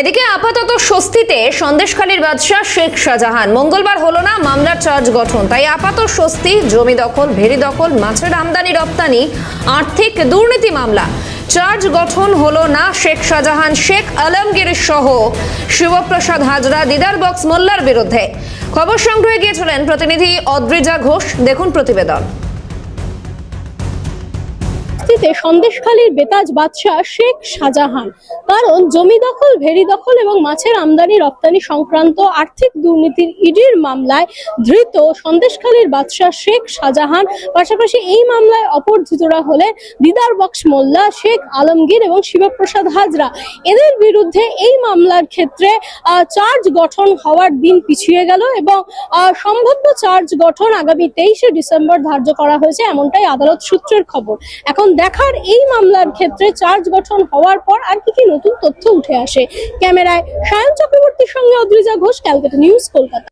এদিকে আপাতত স্বস্তিতে সন্দেশখালীর বাদশাহ শেখ শাহজাহান। মঙ্গলবার হলো না মামলার চার্জ গঠন। তাই আপাতত স্বস্তি, জমি দখল ভেরি দখল, মাছের আমদানি রপ্তানি, আর্থিক দুর্নীতি মামলা। চার্জ গঠন হলো না শেখ শাহজাহান, শেখ আলমগীর সহ শিবপ্রসাদ হাজরা, দিদার বক্স মোল্লার বিরুদ্ধে। খবর সংগ্রহে গিয়েছিলেন প্রতিনিধি অদ্রিজা ঘোষ। দেখুন প্রতিবেদন। স্থিতে সন্দেশখালীর বেতাজ বাদশাহ শেখ শাহজাহান। কারণ জমি দখল ভেরি দখল এবং মাছের আমদানি, রপ্তানি সংক্রান্ত আর্থিক দুর্নীতির ইডির মামলায় ধৃত সন্দেশখালীর বাদশাহ শেখ শাহজাহান। পাশাপাশি এই মামলায় অপরাজিতরা হলে দিদার বক্স মোল্লা, শেখ আলমগীর এবং শিবপ্রসাদ হাজরা। এদের বিরুদ্ধে এই মামলার ক্ষেত্রে চার্জ গঠন হওয়ার দিন পিছিয়ে গেল এবং সম্ভাব্য চার্জ গঠন আগামী তেইশে ডিসেম্বর ধার্য করা হয়েছে, এমনটাই আদালত সূত্রের খবর। এখন দেখার এই মামলার ক্ষেত্রে চার্জ গঠন হওয়ার পর আর কি কি নতুন তথ্য উঠে আসে? ক্যামেরায় সায়ন চক্রবর্তীর সঙ্গে অদ্রিজা ঘোষ, ক্যালকাটা নিউজ, কলকাতা।